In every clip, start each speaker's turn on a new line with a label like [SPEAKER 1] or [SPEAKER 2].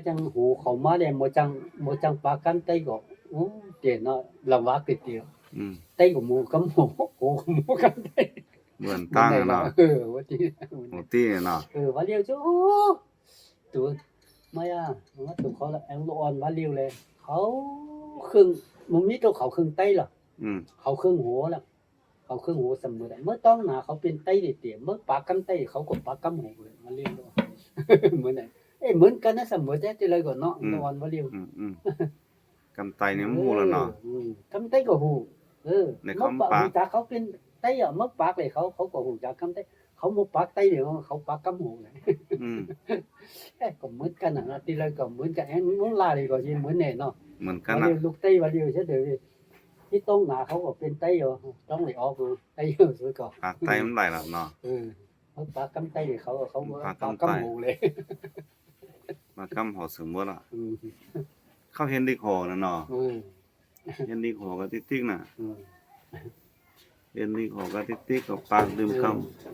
[SPEAKER 1] อาจังหูเขามาเลยโมจังโมจังปากันไตก็โอ้เดี๋ยวเนาะลำว่าก๋วยเตี๋ยว
[SPEAKER 2] อืม
[SPEAKER 1] ไตก็หมูกับหมูโอ้หมูกันไต
[SPEAKER 2] เหมือนตั้งอะเนาะ
[SPEAKER 1] เออว่าที่
[SPEAKER 2] หมูตี้อะเนาะ
[SPEAKER 1] เออว่าเรียวจ้โอ้ตัวไม่อะว่าตัวเขาละแองโลออนว่าเรียวเลยเขาครึ่งมันมีตัวเขาครึ่งไตหรอ
[SPEAKER 2] อืม
[SPEAKER 1] เขาครึ่งหัวละเขาครึ่งหัวเสมอได้เมื่อต้องหนาเขาเป็นไตเตี๋ยเมื่อปากกันไตเขาก็ปากกำหูเลยมาเรียวด้วยเหมือนไห นเอ้ยเหมือนกันนะเสมอแต่ที่เลยก่อนเนาะโลออนว่าเรียว
[SPEAKER 2] อืมอืมกำไตเนี่ยหมูแล้วเนาะ
[SPEAKER 1] ออคำไต้ก็หูเออ
[SPEAKER 2] ใน
[SPEAKER 1] เมื่อ
[SPEAKER 2] คำปาก
[SPEAKER 1] หูจักเขาเป็นไต้อะเมื่อปากเลยเขาเขาก็หูจักคำไต้เขาหมปากไต้เดี๋ยวเขาปากกำหูเลย
[SPEAKER 2] อืม
[SPEAKER 1] เอ้ยก็เหมือนกันนะที่เลยก็เหมือนกันเอ้ยมันลาเลยก็ยินเหมือนแน่เนาะ
[SPEAKER 2] เหมือนกัน
[SPEAKER 1] วัน
[SPEAKER 2] อะ
[SPEAKER 1] เดียวลูกไต้วันเดียวใช่เดี๋ยวนี้ที่ต้องหนาเขาก็เป็นไต้อยู่ต้องเลยออกเลยไต้อยู่สุดก็
[SPEAKER 2] ปากไตมันไหลแล้วเนาะ
[SPEAKER 1] เออเขาปากกำไต้เลยเขาเขา
[SPEAKER 2] ปาก
[SPEAKER 1] ปาก
[SPEAKER 2] กำไต้
[SPEAKER 1] กำหูเลย
[SPEAKER 2] มากำหอสมมุติอะ
[SPEAKER 1] อืม
[SPEAKER 2] เขาเห็นดิโคนะเนาะ
[SPEAKER 1] อืม
[SPEAKER 2] เห็นดิโคก็ติ๊กๆน่ะ
[SPEAKER 1] อืม
[SPEAKER 2] เห็นดิโคก็ติ๊กๆกับปากดื่มค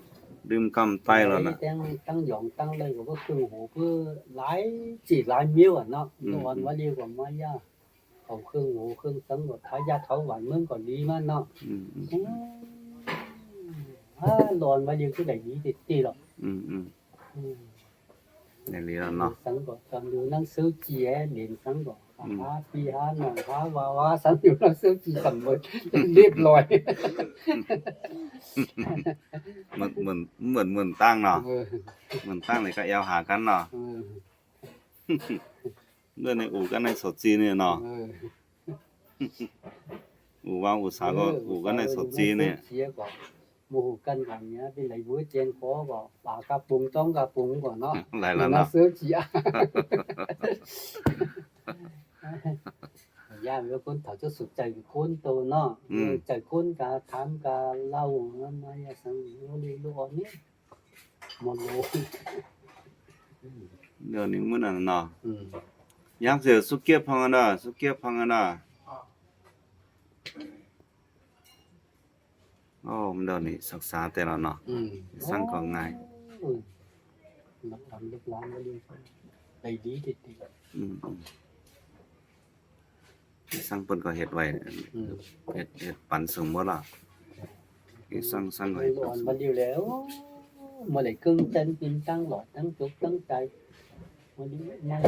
[SPEAKER 2] ำดื่มคำไตแล้วน่ะ
[SPEAKER 1] ตั้งตั้งหยองตั้งเลยก็คือโหเพื่อหลายจีหลายมิ้วอะเนาะ
[SPEAKER 2] อืม
[SPEAKER 1] นอนว่าเรียกว่ามาย่าเขาเครื่องหูเครื่องสังหมดทายาทเขาหวานเมืองก่อนดีมากเนาะ
[SPEAKER 2] อืมอืม
[SPEAKER 1] อืมอ่าหลอนว่าเรียกที่ไหนดีติดตีหรอก
[SPEAKER 2] อืมอืม
[SPEAKER 1] อืม
[SPEAKER 2] ในนี้แล้วเนาะ
[SPEAKER 1] สังก็กำดูหนังสือจีแอเด่นสังก็
[SPEAKER 2] อืม
[SPEAKER 1] หาปีหาหนองหาวาวาสังอยู่หนังสือจีสำหมดเรียบร้อย
[SPEAKER 2] เหมือนเหมือนเหมือนเหมือนตั้งเนาะ
[SPEAKER 1] เออ
[SPEAKER 2] เหมือนตั้งเลยก็เอวหากันเนาะ
[SPEAKER 1] เออ
[SPEAKER 2] เรื่องในอู่กันในสดจีเนี่ยเนาะ
[SPEAKER 1] เออ
[SPEAKER 2] อู่ว่างอู่สาก็อู่กันในสดจีเนี่ย
[SPEAKER 1] เสียก่อนหมู่กันกันเนี้ยเป็นไหนบัวเจนขอก่อนปากกระปุงต้องกระปุงก่อนเนาะ
[SPEAKER 2] หลายแล้ว
[SPEAKER 1] มา
[SPEAKER 2] เนาะ
[SPEAKER 1] ซื้อจีอะย่าเป็นคนเขาจะสุดใจคน โตเนาะใจคนกาถามกาเล่านั่นมาอย่าสังโลลีโลอนี่มโล
[SPEAKER 2] เดี๋ยวนี้มื้อนั้นเนาะ
[SPEAKER 1] อืม
[SPEAKER 2] ยังเสือสุเกียพังอะนะสุเกียพังอะนะโอ้มันเดี๋ยวนี้ศึกษาแต่ละเนาะ
[SPEAKER 1] อืม
[SPEAKER 2] สั่งของง่าย
[SPEAKER 1] อืมนักทำลูกหลานมาเรียนไปดีดีดี
[SPEAKER 2] อืมอืมสั่งเพิ่นก็เฮ็ดไว้
[SPEAKER 1] อืม
[SPEAKER 2] เฮ็ดเฮ็ดปันสมบ่ล่ะนี่สั่งสั่งไว้
[SPEAKER 1] ไม่ร้อนมันอยู่แล้วมาเลยครึ่ง chân tin tăng lọt tăng chục tăng chạy mà đi mà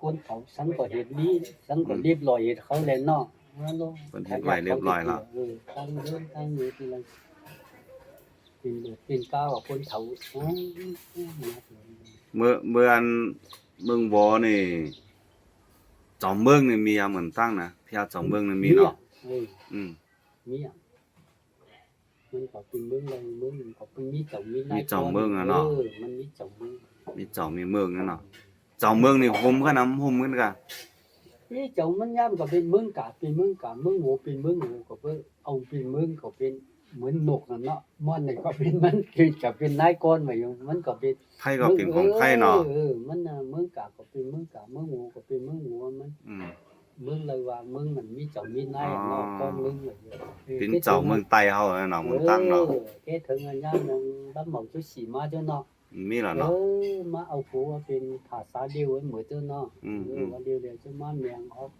[SPEAKER 1] con เขาสังก็เห็นดีสังก็เรียบร้อยเห็นเขาแล้วเนาะนั่นโล
[SPEAKER 2] เพิ่นเฮ็ดไว้เรียบร้อยแล้ว
[SPEAKER 1] เออตั้งเดินตั้งอยู่ที่ไรเป็นเดือดเป็นก้าวกับคนเขาอ๋อ
[SPEAKER 2] เมื่อเมื่ออันเมืองบ่นี่จอมเมืองนี่มีอะเหมือนตั้งนะพญาจอมเมืองนี่มีเนาะ
[SPEAKER 1] เออ
[SPEAKER 2] อืม
[SPEAKER 1] มีอะมันก็เป็นเมืองอะไรเมืองหนึ่งก็เป็นมีเจ้ามีนาย
[SPEAKER 2] มีเจ้าเมืองอะเนาะ
[SPEAKER 1] เออมันมีเจ้าเมือง
[SPEAKER 2] มีจอมมีเมืองนั่นเนาะจอมเมืองนี่ห่มกันนำห่มกันกะ
[SPEAKER 1] นี่เจ้ามันย่ำก็เป็นเมืองกาเป็นเมืองกาเมืองหมูเป็นเมืองหมูก็เป็นเอาเป็นเมืองก็เป็นเหมือนนกน่ะเนาะมันนี่ก็เป็นมันคือก็เป็นนายกรมาอยู่มันก็เป็น
[SPEAKER 2] ไทยก็เป็นของไทยเนาะ
[SPEAKER 1] เออมันน่ะเมืองกาก็เป็นเมืองกาเมืองหมูก็เป็นเมืองหมูมัน
[SPEAKER 2] อืม
[SPEAKER 1] เมืองเลยว่าเมืองมันมีเจ้ามีนายอะเนาะ
[SPEAKER 2] อ๋อ
[SPEAKER 1] ก็เมืองเลยออ
[SPEAKER 2] เป็นเจ้าเมืองไต้เฮาเนาะเมืองตั้งเนาะ
[SPEAKER 1] ออแกถึงอันย่ำยังรับเหมาชุดสีมาเจ้าเนาะ
[SPEAKER 2] มีแล้ว
[SPEAKER 1] เอ
[SPEAKER 2] เนาะ
[SPEAKER 1] อมาเอาผัวเป็นภาษาเดียวไว้เหมือนเจ้าเนาะ
[SPEAKER 2] อืม
[SPEAKER 1] เอ
[SPEAKER 2] อื
[SPEAKER 1] อ
[SPEAKER 2] ม
[SPEAKER 1] วันเดียวเดียวจะมาเมียงออก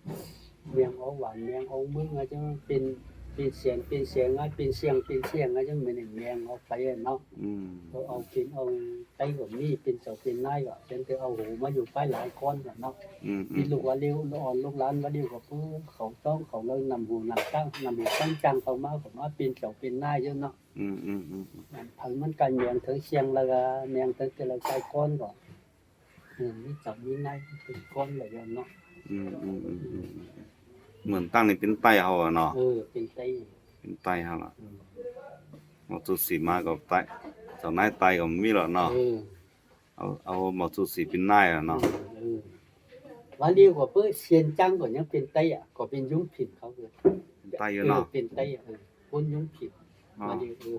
[SPEAKER 1] เมียงออกหวานเมียงออกมึงอะจะเป็นเป็นเสียงเป็นเสียงอะเป็นเสียงเป็นเสียงอะจะเหมือนเมียงออกไปอะเนาะ
[SPEAKER 2] อืม
[SPEAKER 1] เขาเอาเป็นเอาไตแบบนี้เป็นเสาเป็นนายก็เป็นเธอเอาหูมาอยู่ไปหลายคนอะเนาะ
[SPEAKER 2] อืมอื
[SPEAKER 1] มี
[SPEAKER 2] ม
[SPEAKER 1] ลูกว่าเลี้ยวลูกอ่อนลูกหลานว่าเลี้ยวกับเพื่อเขาต้องเขาเลยนำหูนำตั้งนำหูตั้งจังเขามาเขามาเป็นเสาเป็นนายเยอะเนาะ
[SPEAKER 2] อืมอืมอืม
[SPEAKER 1] ถึงมันกันเมียงถึงเชียงล้วก็เมียงถึงจะเราใจก้อนก่อนนี่จับมีนายเป็นก้อนเลยเนาะ
[SPEAKER 2] อืมอืมอืมอืมเหมือนตั้งในเป็นไตเฮาอะเนาะ
[SPEAKER 1] เออเป็นไต
[SPEAKER 2] เป็นไตเฮาล่ะ
[SPEAKER 1] อืม
[SPEAKER 2] หมอจุสีมาก็ไตเจ้านายไตก็มีแล้วเนาะ
[SPEAKER 1] เอา
[SPEAKER 2] เอาหมอจุสีเป็นนายเนาะ
[SPEAKER 1] วันเดียวกว่าเพื่อเชียนจังก็ยังเป็นไตอะก็เป็นยุ้งผิดเขาเลย
[SPEAKER 2] ไตอยู่
[SPEAKER 1] เนาะเป็นไตอะคนยุ้งผิด
[SPEAKER 2] อ๋อ
[SPEAKER 1] วันเดียวเออ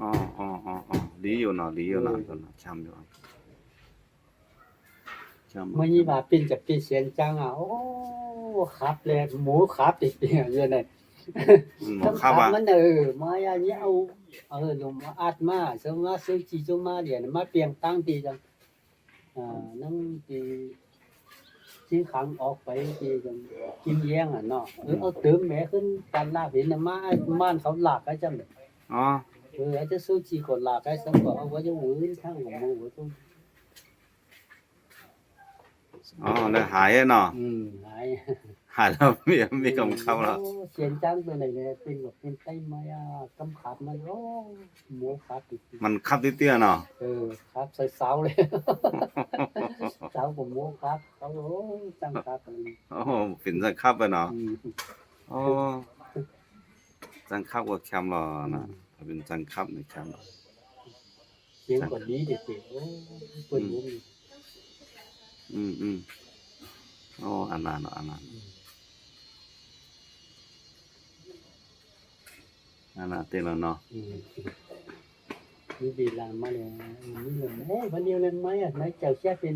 [SPEAKER 2] อ๋ออ๋ออ๋ออ๋อดีอยู่เนาะดีอยู่เนาะตัวเนาะช้ำอยู่อะช้ำ
[SPEAKER 1] มื่อนี้มาเป็นจะเป็นเชียนจังอะโอ้ครับเลยหมูครับติดเนี่ยเยอะเลย
[SPEAKER 2] อืม
[SPEAKER 1] ต้อง
[SPEAKER 2] ครับ
[SPEAKER 1] ถาม
[SPEAKER 2] อะ
[SPEAKER 1] มันเออมาอย่างนี้เอาเออลงมาอัดมาเสมาซื้อจีจงมาเดี๋ยวมาเปลี่ยนตั้งตีจังอ่านั่งที่ ที่ขังออกไปที่กันกินแย่งอะเนาะเออเอาเติมแม่ขึ้นการลากเห็นน่ะมาม่านเขาลากกันจัง
[SPEAKER 2] อ๋อ
[SPEAKER 1] เอออาจจะสู้จีกดลากกันสักก็เอาไว้จะหวืนทางของมือว่าต้อง
[SPEAKER 2] อ๋อแล้วหายอะเนาะ
[SPEAKER 1] อืมหาย
[SPEAKER 2] หายแล้วมีมีกำคำแล้ว
[SPEAKER 1] โอ้เสียงจังตัวไหนเนี่ยเป็นแบบเป็นไต้ไม้อะกำขับมันโอ้หมูขาติด
[SPEAKER 2] มันคับเตี้ยๆเนาะ
[SPEAKER 1] เออครับใส่เสาเลย เสาผมหมูครับเขาโอ้จังครับอันนี้
[SPEAKER 2] โอ้เป็นจังคับไปเนาะ
[SPEAKER 1] อืม
[SPEAKER 2] โอ้จังคับก็แคมรอนะเป็นจังคับในแคม
[SPEAKER 1] เสียงกว่านี้เด็ดๆโอ้เปิดมุม
[SPEAKER 2] อืมอืมโอ้อันนั้นเนาะอันนั้นอั นนั้นเต็มแล้วเนาะ
[SPEAKER 1] อืมนี่ดีลามาเลยนี่เลยเอ้ยวันเดียวเลยไหมอะนายเจ้าแค่เป็น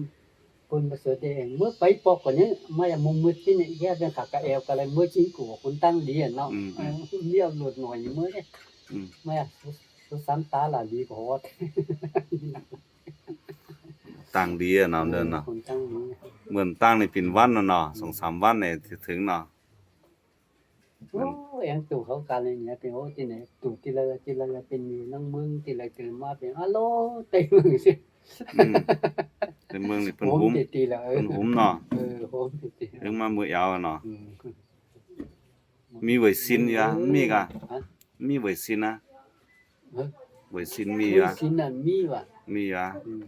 [SPEAKER 1] คนมาเสือเองเมื่อไปปอกกว่านี้ไม่อะมุมมืดที่นี่แค่เป็นขากระเอวกันเลยเมื่อจิ้งกูคนตั้งดีอะเนาะเออเรียบหลุดหน่อยเมื่อเนี่ย
[SPEAKER 2] อืม
[SPEAKER 1] ไม่อะสุสันตาหลาดีกว่า
[SPEAKER 2] ตั้งดีอะเนาะเดินเนาะ
[SPEAKER 1] คนตั้งนี้
[SPEAKER 2] เหมือนตั้งในเป็นวันน่ะเนาะสองสามวันเนี่ยถึงเนาะ
[SPEAKER 1] โอ้ยยังตู่เขากันเลยเนี่ยเป็นโอ้ที่ไหนตู่ที่ละที่ละเป็นมีนั่งมึงที่ละเกิดมาเป็นฮัลโหลเต็มมือสิ
[SPEAKER 2] อืมในเมืองนี่เพิ่น
[SPEAKER 1] โหม
[SPEAKER 2] หุ้ม
[SPEAKER 1] ตีตีละเออ
[SPEAKER 2] เพิ่นหุ้มเนาะ
[SPEAKER 1] เออโหมตีตี
[SPEAKER 2] ถึงมามื้อยาวอะเนาะ
[SPEAKER 1] อืม
[SPEAKER 2] มีไว้ซินอยู่อะมีกะ
[SPEAKER 1] ฮะ
[SPEAKER 2] มีไว้ซินนะ
[SPEAKER 1] เออ
[SPEAKER 2] ไว้ซินมี
[SPEAKER 1] มี
[SPEAKER 2] อยู่อะ
[SPEAKER 1] สินน่ะมีว่ะ
[SPEAKER 2] มีอยู่อะ
[SPEAKER 1] อืม